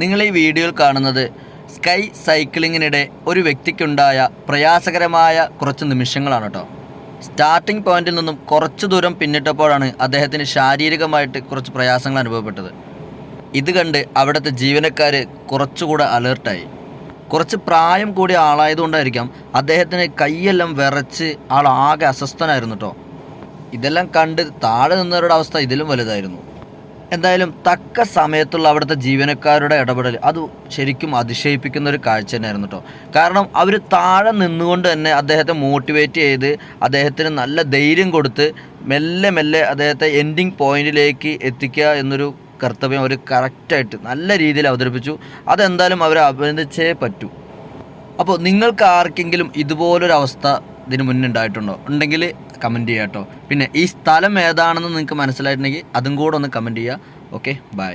നിങ്ങൾ ഈ വീഡിയോയിൽ കാണുന്നത് സ്കൈ സൈക്ലിങ്ങിനിടെ ഒരു വ്യക്തിക്കുണ്ടായ പ്രയാസകരമായ കുറച്ച് നിമിഷങ്ങളാണ് കേട്ടോ. സ്റ്റാർട്ടിംഗ് പോയിന്റിൽ നിന്നും കുറച്ച് ദൂരം പിന്നിട്ടപ്പോഴാണ് അദ്ദേഹത്തിന് ശാരീരികമായിട്ട് കുറച്ച് പ്രയാസങ്ങൾ അനുഭവപ്പെട്ടത്. ഇത് കണ്ട് അവിടുത്തെ ജീവനക്കാർ കുറച്ചുകൂടെ അലേർട്ടായി കുറച്ച് പ്രായം കൂടിയ ആളായതുകൊണ്ടായിരിക്കാം അദ്ദേഹത്തിന് കൈയെല്ലാം വിറച്ച് ആൾ ആകെ അസ്വസ്ഥനായിരുന്നു കേട്ടോ. ഇതെല്ലാം കണ്ട് താഴെ നിന്നവരുടെ അവസ്ഥ ഇതിലും വലുതായിരുന്നു. എന്തായാലും തക്ക സമയത്തുള്ള അവിടുത്തെ ജീവനക്കാരുടെ ഇടപെടൽ അത് ശരിക്കും അതിശയിപ്പിക്കുന്ന ഒരു കാഴ്ച തന്നെയായിരുന്നു കേട്ടോ കാരണം അവർ താഴെ നിന്നുകൊണ്ട് തന്നെ അദ്ദേഹത്തെ മോട്ടിവേറ്റ് ചെയ്ത് അദ്ദേഹത്തിന് നല്ല ധൈര്യം കൊടുത്ത് മെല്ലെ മെല്ലെ അദ്ദേഹത്തെ എൻഡിങ് പോയിന്റിലേക്ക് എത്തിക്കുക എന്നൊരു കർത്തവ്യം അവർ കറക്റ്റായിട്ട് നല്ല രീതിയിൽ അവതരിപ്പിച്ചു. അതെന്തായാലും അവരെ അഭിനന്ദിച്ചേ പറ്റൂ. അപ്പോൾ നിങ്ങൾക്ക് ആർക്കെങ്കിലും ഇതുപോലൊരവസ്ഥ ഇതിന് മുന്നേ ഉണ്ടായിട്ടുണ്ടോ? ഉണ്ടെങ്കിൽ കമന്റ് ചെയ്യാം കേട്ടോ പിന്നെ ഈ സ്ഥലം ഏതാണെന്ന് നിങ്ങൾക്ക് മനസ്സിലായിട്ടുണ്ടെങ്കിൽ അതും കൂടെ ഒന്ന് കമന്റ് ചെയ്യുക ഓക്കെ ബൈ